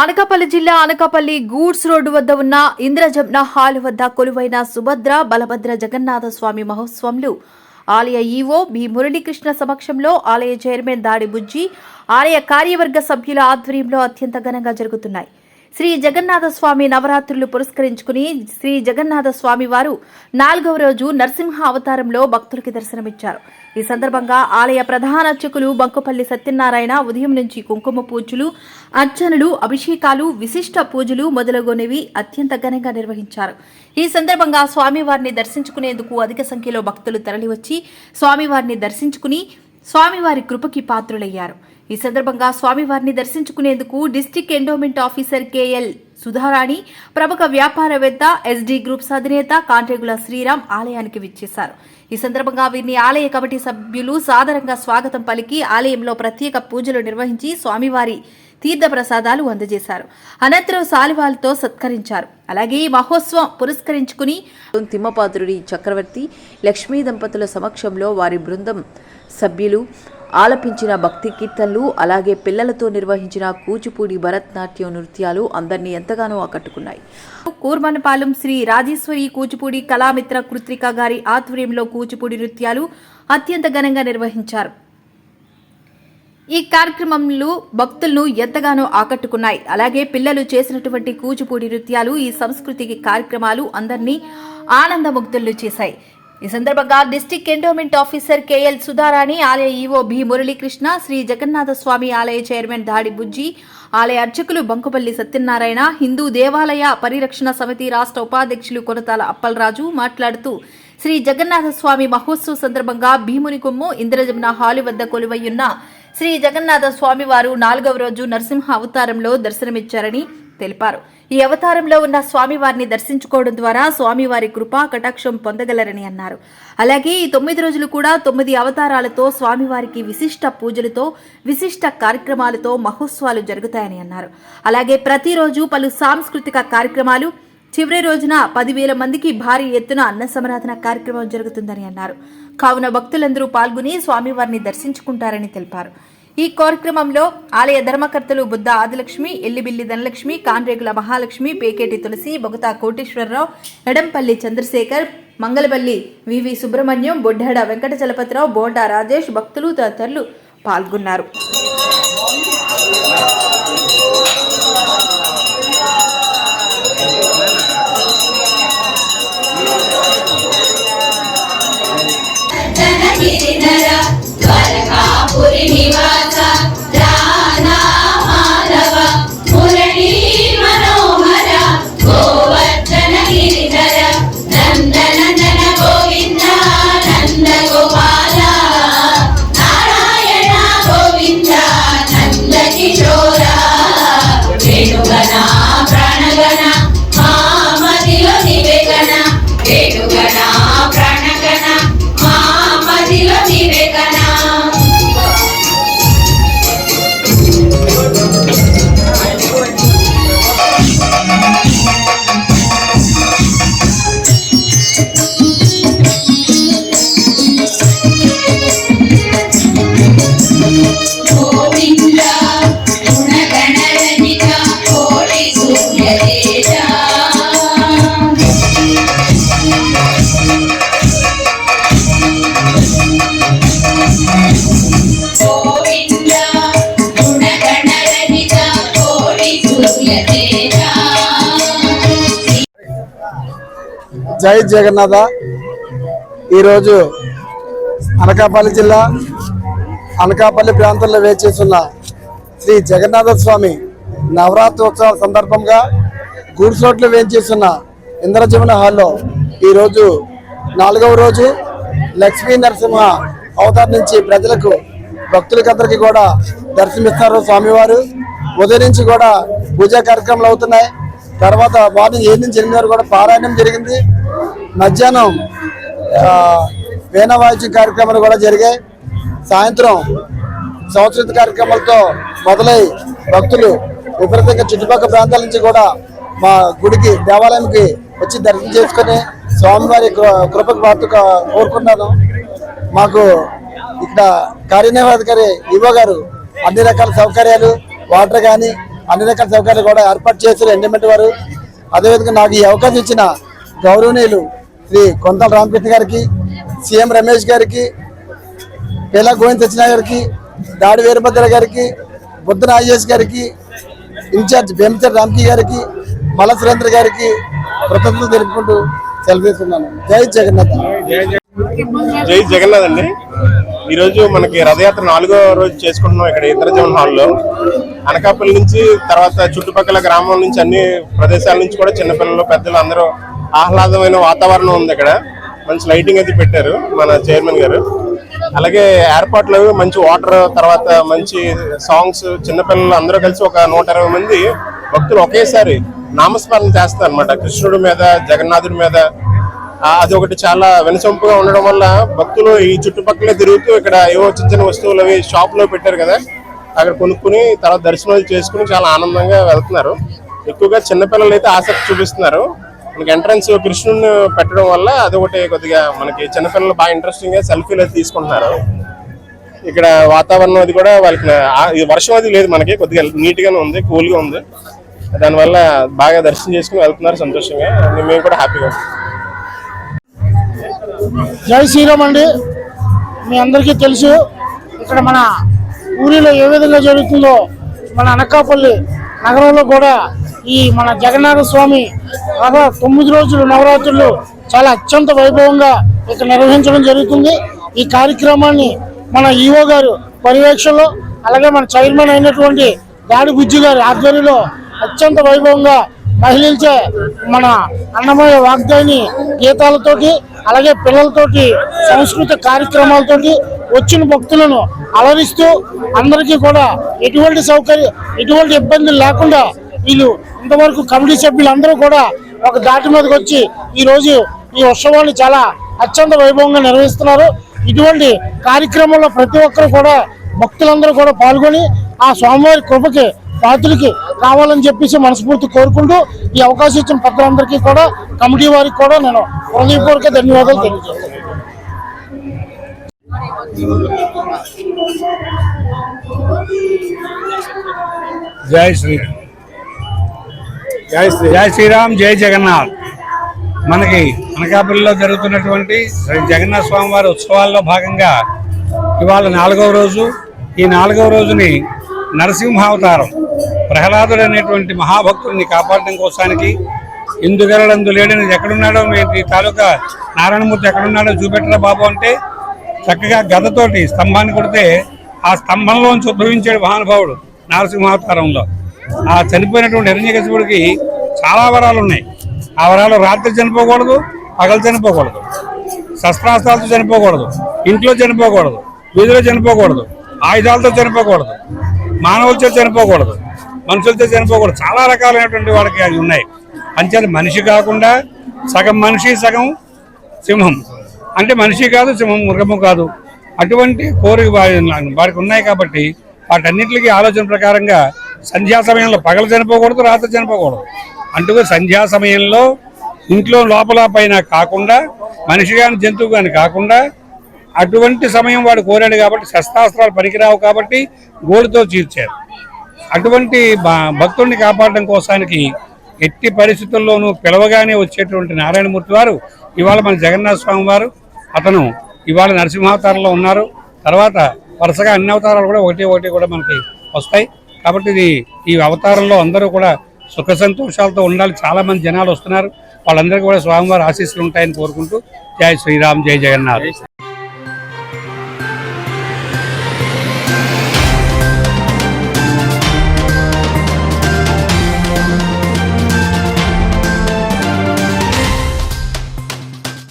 అనకాపల్లి జిల్లా Anakapalli goods road వద్ద ఉన్న ఇంద్రజమ్న హాల్ వద్ద కొలువైన సుభద్ర బలభద్ర జగన్నాథ స్వామి మహోత్సవంలు. ఆలయ ఈవో బి మురళీకృష్ణ సమక్షంలో ఆలయ చైర్మన్ దాడి బుజ్జి ఆలయ కార్యవర్గ సభ్యుల ఆధ్వర్యంలో అత్యంత ఘనంగా జరుగుతున్నాయి. శ్రీ జగన్నాథ స్వామి నవరాత్రులు పురస్కరించుకుని శ్రీ జగన్నాథ స్వామి వారు నాలుగవ రోజు నరసింహ అవతారంలో భక్తులకి దర్శనమిచ్చారు. ఈ సందర్భంగా ఆలయ ప్రధాన అర్చకులు బంకుపల్లి సత్యనారాయణ ఉదయం నుంచి కుంకుమ పూజలు అర్చనలు అభిషేకాలు విశిష్ట పూజలు మొదలగునవి అత్యంత ఘనంగా నిర్వహించారు. ఈ సందర్భంగా స్వామివారిని దర్శించుకునేందుకు అధిక సంఖ్యలో భక్తులు తరలివచ్చి స్వామివారిని దర్శించుకుని స్వామివారి కృపకి పాత్రులయ్యారు. ఈ సందర్భంగా స్వామివారిని దర్శించుకునేందుకు district endowment officer KL Sudharani ప్రముఖ వ్యాపారవేత్త ఎస్డీ గ్రూప్స్ అధినేత కాంట్రేగుల శ్రీరామ్ ఆలయానికి విచ్చేశారు. ఈ సందర్భంగా వీరిని ఆలయ కమిటీ సభ్యులు సాదరంగా స్వాగతం పలికి ఆలయంలో ప్రత్యేక పూజలు నిర్వహించి స్వామివారి తీర్థ ప్రసాదాలు అందజేశారు. అనంతరం సాలివాలతో సత్కరించారు. అలాగే ఈ మహోత్సవం పురస్కరించుకుని తిమ్మపాత్రుడి చక్రవర్తి లక్ష్మీ దంపతుల సమక్షంలో వారి బృందం సభ్యులు ఆలపించిన భక్తి కీర్తనలు అలాగే పిల్లలతో నిర్వహించిన కూచిపూడి భరతనాట్యం నృత్యాలు అందరినీ ఎంతగానో ఆకట్టుకున్నాయి. కూర్మనపాలెం శ్రీ రాజేశ్వరి కూచిపూడి కళామిత్ర కృత్రిక గారి ఆధ్వర్యంలో కూచిపూడి నృత్యాలు అత్యంత ఘనంగా నిర్వహించారు. ఈ కార్యక్రమంలో భక్తులను ఎంతగానో ఆకట్టుకున్నాయి. అలాగే పిల్లలు చేసినటువంటి కూచిపూడి నృత్యాలు ఈ సంస్కృతికి కార్యక్రమాలు అందరినీ ఆనందముగ్ధులు చేశాయి. ఈ సందర్భంగా district endowment officer KL Sudharani ఆలయ ఈవో బి మురళీకృష్ణ శ్రీ జగన్నాథ స్వామి ఆలయ చైర్మన్ దాడి బుజ్జి ఆలయ అర్చకులు బంకుపల్లి సత్యనారాయణ హిందూ దేవాలయ పరిరక్షణ సమితి రాష్ట్ర ఉపాధ్యక్షులు కొనతాల అప్పలరాజు మాట్లాడుతూ శ్రీ జగన్నాథ స్వామి మహోత్సవ సందర్భంగా భీముని కొమ్ము ఇంద్రజమున హాలు వద్ద కొలువయ్యున్న శ్రీ జగన్నాథ స్వామివారు నాలుగవ రోజు నరసింహ అవతారంలో దర్శనమిచ్చారని తెలిపారు. ఈ అవతారంలో ఉన్న స్వామివారిని దర్శించుకోవడం ద్వారా స్వామివారి కృపా కటాక్షం పొందగలరని అన్నారు. అలాగే ఈ తొమ్మిది రోజులు కూడా తొమ్మిది అవతారాలతో స్వామివారికి విశిష్ట పూజలతో విశిష్ట కార్యక్రమాలతో మహోత్సవాలు జరుగుతాయని అన్నారు. అలాగే ప్రతిరోజు పలు సాంస్కృతిక కార్యక్రమాలు చివరి రోజున పదివేల మందికి భారీ ఎత్తున అన్న సమరాధన కార్యక్రమం జరుగుతుందని అన్నారు. కావున భక్తులందరూ పాల్గొని స్వామివారిని దర్శించుకుంటారని తెలిపారు. ఈ కార్యక్రమంలో ఆలయ ధర్మకర్తలు బుద్ధ ఆదిలక్ష్మి ఎల్లిబిల్లి ధనలక్ష్మి కాన్రేగుల మహాలక్ష్మి పేకేటి తులసి బొగతా కోటేశ్వరరావు ఎడంపల్లి చంద్రశేఖర్ మంగళపల్లి వివి సుబ్రహ్మణ్యం బొడ్డాడ వెంకట చలపతిరావు బోండా రాజేష్ భక్తులు తదితరులు పాల్గొన్నారు. జై జగన్నాథ. ఈరోజు అనకాపల్లి జిల్లా అనకాపల్లి ప్రాంతంలో వేచేస్తున్న శ్రీ జగన్నాథ స్వామి నవరాత్రోత్సవాల సందర్భంగా గూడ్స్ వేయించేస్తున్న ఇంద్రజమున హాల్లో ఈరోజు నాలుగవ రోజు లక్ష్మీ నరసింహ అవతారం నుంచి ప్రజలకు భక్తులకందరికీ కూడా దర్శనమిస్తారు స్వామివారు. ఉదయం నుంచి కూడా పూజా కార్యక్రమాలు అవుతున్నాయి. తర్వాత మార్నింగ్ ఏడు నుంచి ఎనిమిది వరకు కూడా పారాయణం జరిగింది. మధ్యాహ్నం వీణవాయిద్యం కార్యక్రమాలు కూడా జరిగాయి. సాయంత్రం సంస్కృతి కార్యక్రమాలతో మొదలై భక్తులు విపరీతంగా చుట్టుపక్కల ప్రాంతాల నుంచి కూడా మా గుడికి దేవాలయంకి వచ్చి దర్శనం చేసుకుని స్వామివారి కృ- కృపకు పాత్ర కోరుకున్నాను మాకు ఇక్కడ కార్యనిర్వాధికారి ఈవో గారు అన్ని రకాల సౌకర్యాలు వాటర్ కానీ అన్ని రకాల సౌకర్యాలు కూడా ఏర్పాటు చేశారు ఎండమెంట్ వారు. అదేవిధంగా నాకు ఈ అవకాశం ఇచ్చిన గౌరవనీయులు శ్రీ కొంతల రామకృష్ణ గారికి సీఎం రమేష్ గారికి పేలా గోవింద్ సత్యనారాయణ గారికి దాడి వీరభద్ర గారికి బుద్ధ నాగేష్ గారికి ఇన్ఛార్జ్ భీమచర్ రామ్కి గారికి మల సురేంద్ర గారికి కృతజ్ఞతలు తెలుపుకుంటూ సెలవు తీసుకున్నాను. జై జగన్నాథ్. జై జగన్నాథ్ అండి. ఈరోజు మనకి రథయాత్ర నాలుగో రోజు చేసుకుంటున్నాం ఇక్కడ ఇంద్రజవన్ హాల్లో. అనకాపల్లి నుంచి తర్వాత చుట్టుపక్కల గ్రామం నుంచి అన్ని ప్రదేశాల నుంచి కూడా చిన్నపిల్లలు పెద్దలు అందరూ ఆహ్లాదమైన వాతావరణం ఉంది ఇక్కడ. మంచి లైటింగ్ అయితే పెట్టారు మన చైర్మన్ గారు. అలాగే ఏర్పాట్లు మంచి వాటర్ తర్వాత మంచి సాంగ్స్ చిన్నపిల్లలు అందరూ కలిసి ఒక నూట ఇరవై మంది భక్తులు ఒకేసారి నామస్మరణ చేస్తారు అనమాట కృష్ణుడి మీద జగన్నాథుడి మీద. అది ఒకటి చాలా వినసొంపుగా ఉండడం వల్ల భక్తులు ఈ చుట్టుపక్కలే తిరుగుతూ ఇక్కడ ఏవో చిన్న చిన్న వస్తువులు అవి షాప్లో పెట్టారు కదా. అక్కడ కొనుక్కుని తర్వాత దర్శనాలు చేసుకుని చాలా ఆనందంగా వెళ్తున్నారు. ఎక్కువగా చిన్నపిల్లలు అయితే ఆసక్తి చూపిస్తున్నారు. మనకి ఎంట్రన్స్ కృష్ణుని పెట్టడం వల్ల అది ఒకటి కొద్దిగా మనకి చిన్నపిల్లలు బాగా ఇంట్రెస్టింగ్గా సెల్ఫీలు అయితే తీసుకుంటున్నారు. ఇక్కడ వాతావరణం అది కూడా వాళ్ళకి వర్షం అది లేదు మనకి కొద్దిగా నీట్ గానే ఉంది కూల్గా ఉంది. దానివల్ల బాగా దర్శనం చేసుకుని వెళ్తున్నారు సంతోషంగా. మేము కూడా హ్యాపీగా జై శ్రీరామ్ అండి. మీ అందరికీ తెలుసు ఇక్కడ మన ఊరిలో ఏ విధంగా జరుగుతుందో మన అనకాపల్లి నగరంలో కూడా ఈ మన జగన్నాథ స్వామి రథ తొమ్మిది రోజులు నవరాత్రులు చాలా అత్యంత వైభవంగా ఇక్కడ నిర్వహించడం జరుగుతుంది. ఈ కార్యక్రమాన్ని మన ఈఓ గారు పర్యవేక్షణలో అలాగే మన చైర్మన్ అయినటువంటి దాడి బుజ్జి గారి ఆధ్వర్యంలో అత్యంత వైభవంగా మహిళలచే మన అన్నమయ్య వాగ్దాని గీతాలతోటి అలాగే పిల్లలతోటి సాంస్కృతిక కార్యక్రమాలతోటి వచ్చిన భక్తులను అలరిస్తూ అందరికీ కూడా ఎటువంటి సౌకర్యం ఎటువంటి ఇబ్బందులు లేకుండా వీళ్ళు ఇంతవరకు కమిటీ సభ్యులందరూ కూడా ఒక దాటి మీదకి వచ్చి ఈరోజు ఈ ఉత్సవాన్ని చాలా అత్యంత వైభవంగా నిర్వహిస్తున్నారు. ఇటువంటి కార్యక్రమంలో ప్రతి ఒక్కరు కూడా భక్తులందరూ కూడా పాల్గొని ఆ స్వామివారి కృపకి పాత్రులకి కావాలని చెప్పేసి మనస్ఫూర్తి కోరుకుంటూ ఈ అవకాశం ఇచ్చిన పెద్దలందరికీ కూడా కమిటీ వారికి కూడా నేను హృదయపూర్వక ధన్యవాదాలు తెలియజేస్తాను జై శ్రీ జై శ్రీ జై శ్రీరామ్ జై జగన్నాథ్. మనకి అనకాపల్లిలో జరుగుతున్నటువంటి శ్రీ జగన్నాథ స్వామి వారి ఉత్సవాల్లో భాగంగా ఇవాళ నాలుగవ రోజు. ఈ నాలుగవ రోజుని నరసింహావతారం. ప్రహ్లాదుడు అనేటువంటి మహాభక్తుడిని కాపాడడం కోసానికి ఇందుగలడందు లేడని ఎక్కడున్నాడో మీ ఈ తాలూకా నారాయణమూర్తి ఎక్కడున్నాడో చూపెట్టరా బాబు అంటే చక్కగా గదతోటి స్తంభాన్ని కొడితే ఆ స్తంభంలోంచి ఉద్భవించాడు మహానుభావుడు నరసింహావతారంలో. ఆ చనిపోయినటువంటి హిరణ్యకశిపుడికి చాలా వరాలు ఉన్నాయి. ఆ వరాలు రాత్రి చనిపోకూడదు పగలు చనిపోకూడదు శస్త్రాస్త్రాలతో చనిపోకూడదు ఇంట్లో చనిపోకూడదు వీధిలో చనిపోకూడదు ఆయుధాలతో చనిపోకూడదు. మానవులతో చనిపోకూడదు. మనుషులతో చనిపోకూడదు. చాలా రకాలైనటువంటి వాడికి అవి ఉన్నాయి. అంచేది మనిషి కాకుండా సగం మనిషి సగం సింహం. అంటే మనిషి కాదు సింహం మృగము కాదు. అటువంటి కోరిక వారికి ఉన్నాయి కాబట్టి వాటన్నింటికి ఆలోచన ప్రకారంగా సంధ్యా సమయంలో పగలు చనిపోకూడదు రాత్రి చనిపోకూడదు. అంటూ సంధ్యా సమయంలో ఇంట్లో లోపల పైన కాకుండా మనిషి కానీ జంతువు కానీ కాకుండా అటువంటి సమయం వాడు కోరాడు కాబట్టి శస్త్రాస్త్రాలు పనికిరావు కాబట్టి గోడుతో చీర్చారు అటువంటి భక్తుడిని కాపాడడం కోసానికి ఎట్టి పరిస్థితుల్లోనూ పిలవగానే వచ్చేటువంటి నారాయణమూర్తి వారు ఇవాళ మన జగన్నాథ స్వామి వారు అతను ఇవాళ నరసింహావతారంలో ఉన్నారు. తర్వాత వరుసగా అన్ని అవతారాలు కూడా ఒకటి ఒకటి కూడా మనకి వస్తాయి. కాబట్టి ఇది ఈ అవతారంలో అందరూ కూడా సుఖ సంతోషాలతో ఉండాలి. చాలా మంది జనాలు వస్తున్నారు. వాళ్ళందరికీ కూడా స్వామివారి ఆశీస్సులు ఉంటాయని కోరుకుంటూ జై శ్రీరామ్ జై జగన్నాథ్.